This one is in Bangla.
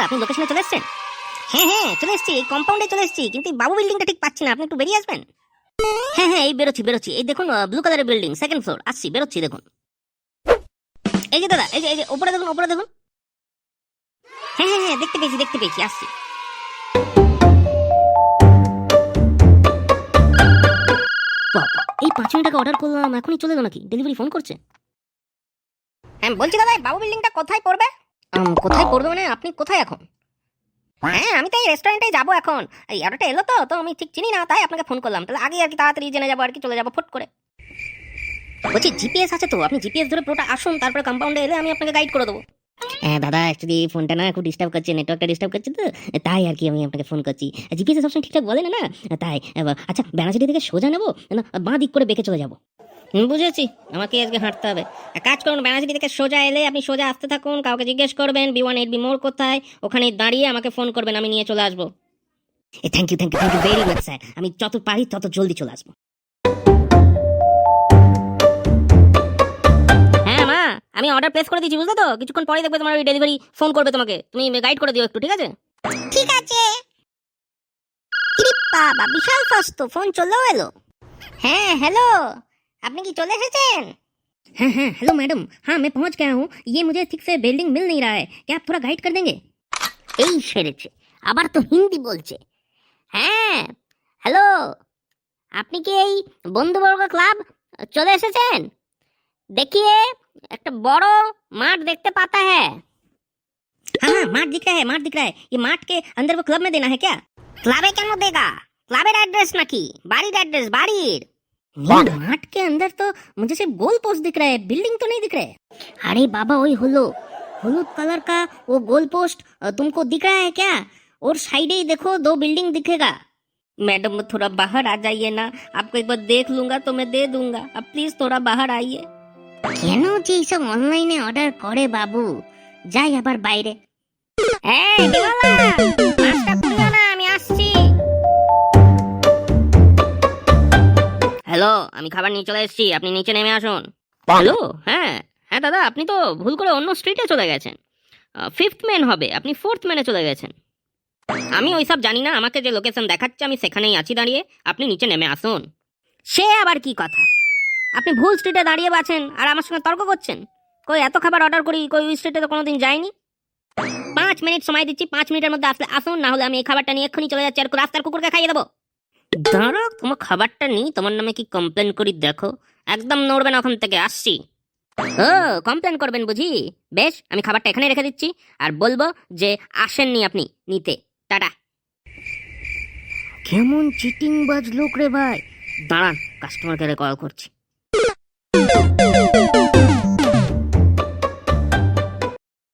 দাদা, আপনি লোকেশনে চলে এসেছেন? হ্যাঁ হ্যাঁ চলে এসেছি, এই কম্পাউন্ডে চলে এসেছি, কিন্তু এই বাবু বিল্ডিংটা ঠিক পাচ্ছি না, আপনি একটু বেরিয়ে আসবেন? হ্যাঁ হ্যাঁ এই বেরোচ্ছি বেরোচ্ছি, এই দেখুন ব্লু কালারের বিল্ডিং সেকেন্ড ফ্লোর আসছি, বেরোচ্ছি, দেখুন। এই যে দাদা, এই যে এই যে, ওপরে দেখুন ওপরে দেখুন। হ্যাঁ হ্যাঁ হ্যাঁ দেখতে পেয়েছি দেখতে পেয়েছি, আসছি। বাবা, এই পাঁচ মিনিট আগে অর্ডার করলাম, এখনই চলে এলো নাকি? ডেলিভারি ফোন করছে? হ্যাঁ বলছি দাদা বাবু বিল্ডিংটা কোথায় পড়বে? কোথায় পড়বে মানে? আপনি কোথায় এখন? হ্যাঁ আমি তো এই রেস্টুরেন্টে যাব এখন। এই অর্ডারটা এলো তো তো আমি ঠিক চিনি না তাই আপনাকে ফোন করলাম। তাহলে আগে আর কি তাড়াতাড়ি জেনে যাব আর কি চলে যাব ফট করে। বলছি জিপিএস আছে তো? আপনি জিপিএস ধরে পুরোটা আসুন তারপরে কম্পাউন্ডে এলে আমি আপনাকে গাইড করে দেবো। হ্যাঁ দাদা অ্যাকচুয়ালি ফোনটা না খুব ডিস্টার্ব করছে নেটওয়ার্কটা ডিস্টার্ব করছে তো তাই আর কি আমি আপনাকে ফোন করছি। জিপিএস সবসময় ঠিকঠাক বলে না না? তাই আচ্ছা বেনাচিটি থেকে সোজা নেব না বাঁ দিক করে বেঁকে চলে যাব। বুঝেছি? আমাকে আজকে হাঁটতে হবে। কাজ করুন বেনাচিটি থেকে সোজা এলে আপনি সোজা আসতে থাকুন কাউকে জিজ্ঞেস করবেন B one eight B more কোথায় ওখানে দাঁড়িয়ে আমাকে ফোন করবেন আমি নিয়ে চলে আসব। Thank you thank you thank you very much sir আমি যত পারি তত জলদি চলে আসব। হ্যাঁ মা আমি অর্ডার প্লেস করে দিয়েছি বুঝলে তো? কিছুক্ষণ পরে দেখবে তোমার ওই ডেলিভারি ফোন করবে তোমাকে। তুমি গাইড করে দিও একটু ঠিক আছে? ঠিক আছে। বাবা বিশাল ফাস্ট তো ফোন চলেও এলো। হ্যাঁ হ্যালো আপনি কি চলে এসেছেন हाँ हाँ हेलो मैडम हाँ मैं पहुँच गया हूँ ये मुझे ठीक से बिल्डिंग मिल नहीं रहा है क्या आप थोड़ा गाइड कर देंगे এই সেরেছে আবার তো হিন্দি বলছে হ্যাঁ হ্যালো আপনি কি এই বন্ধুবর্গ ক্লাব চলে এসেছেন দেখিয়ে একটা বড় মাঠ দেখতে পাতা হ্যাঁ हाँ हाँ मार्ट दिख रहा है मार्ट दिख रहा है ये मार्ट के अंदर वो क्लब में देना है क्या ক্লাবে কেন দেগা ক্লাবের অ্যাড্রেস নাকি বাড়ির অ্যাড্রেস বাড়ির नहीं माठ के अंदर तो मुझे सिर्फ गोल पोस्ट दिख रहा है बिल्डिंग तो नहीं दिख रहा है अरे बाबा वही हलो हलूद कलर का वो गोल पोस्ट अ, तुमको दिख रहा है क्या और साइड ही देखो दो बिल्डिंग दिखेगा मैडम थोड़ा बाहर आ जाइए ना आपको एक बार देख लूंगा तो मैं दे दूंगा अब प्लीज थोड़ा बाहर आइए কেন যে এইসব অনলাইনে অর্ডার করে বাবু যাই আবার বাইরে এই বিমলা হ্যালো আমি খাবার নিয়ে চলে এসেছি। আপনি নিচে নেমে আসুন। হ্যালো হ্যাঁ হ্যাঁ দাদা আপনি তো ভুল করে অন্য স্ট্রিটে চলে গেছেন। ফিফথ মেন হবে আপনি ফোর্থ মেনে চলে গেছেন। আমি ওইসব জানি না আমাকে যে লোকেশন দেখাচ্ছে আমি সেখানেই আছি দাঁড়িয়ে। আপনি নিচে নেমে আসুন। সে আবার কি কথা? আপনি ভুল স্ট্রিটে দাঁড়িয়ে আছেন আর আমার সঙ্গে তর্ক করছেন? কই এত খাবার অর্ডার করি কই ওই স্ট্রিটে তো কোনোদিন যাইনি? পাঁচ মিনিট সময় দিচ্ছি পাঁচ মিনিটের মধ্যে আসলে আসুন না হলে আমি এই খাবারটা নিয়ে এক্ষুনি চলে যাচ্ছি আর রাস্তার কুকুরকে খাইয়ে দেবো। দাঁড়া তোমার খাবারটা নেই, তোমার নামে কি কমপ্লেন করি দেখো। একদম নড়বে না ওখান থেকে, আসছি। ও কমপ্লেন করবেন বুঝি? বেশ, আমি খাবারটা এখানে রেখে দিচ্ছি, আর বলব যে আসেননি আপনি, নিতে। টাটা। কেমন চিটিং বাজ লোক রে ভাই। দাঁড়ান কাস্টমার কেয়ারে কল করছি।